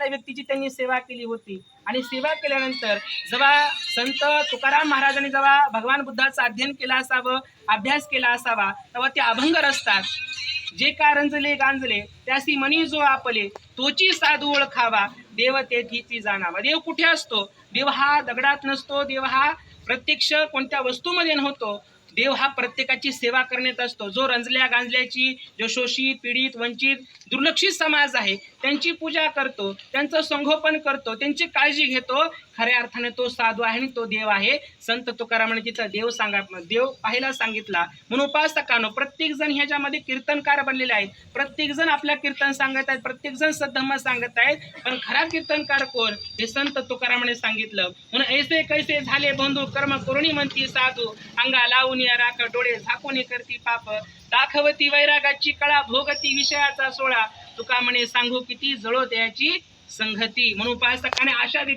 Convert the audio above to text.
चांगल्या व्यक्तीची त्यांनी सेवा केली होती. आणि सेवा केल्यानंतर जेव्हा संत तुकाराम महाराजांनी जेव्हा भगवान बुद्धाचं अध्ययन केलं असावं अभ्यास केला असावा तेव्हा ते अभंग असतात जे का रंजले गांजले त्यासी मनी जो आपले तोची साधू ओळखावा देव तेथीची जाणावा. देव कुठे असतो? देव हा दगडात नसतो देव हा प्रत्यक्ष कोणत्या वस्तूमध्ये नव्हतो. देव हा प्रत्येकाची सेवा करण्यात असतो. जो रंजल्या गांजल्याची जो शोषित पीडित वंचित दुर्लक्षित समाज आहे त्यांची पूजा करतो त्यांचं संगोपन करतो त्यांची काळजी घेतो. खऱ्या अर्थाने तो साधू आहे आणि तो देव आहे. संत तुकारामाने तिथं देव सांगा देव पाहायला सांगितला. म्हणून उपासकानो प्रत्येक जण ह्याच्यामध्ये कीर्तनकार बनलेले आहेत. प्रत्येक जण आपल्या कीर्तन सांगत आहेत प्रत्येक जण सद्धम्म सांगत आहेत. पण खरा कीर्तनकार कोण? हे संत तुकारामाने सांगितलं. म्हणून ऐसे कैसे झाले बंधू कर्म करुणी म्हणती साधू अंगा लावून या राख डोळे झाकून करती पाप. दाखवती वैरागाची कळा भोगती विषयाचा सोळा तुका म्हणे सांगू किती जळो त्याची संगती. म्हणून उपासकाने अशा व्यक्ती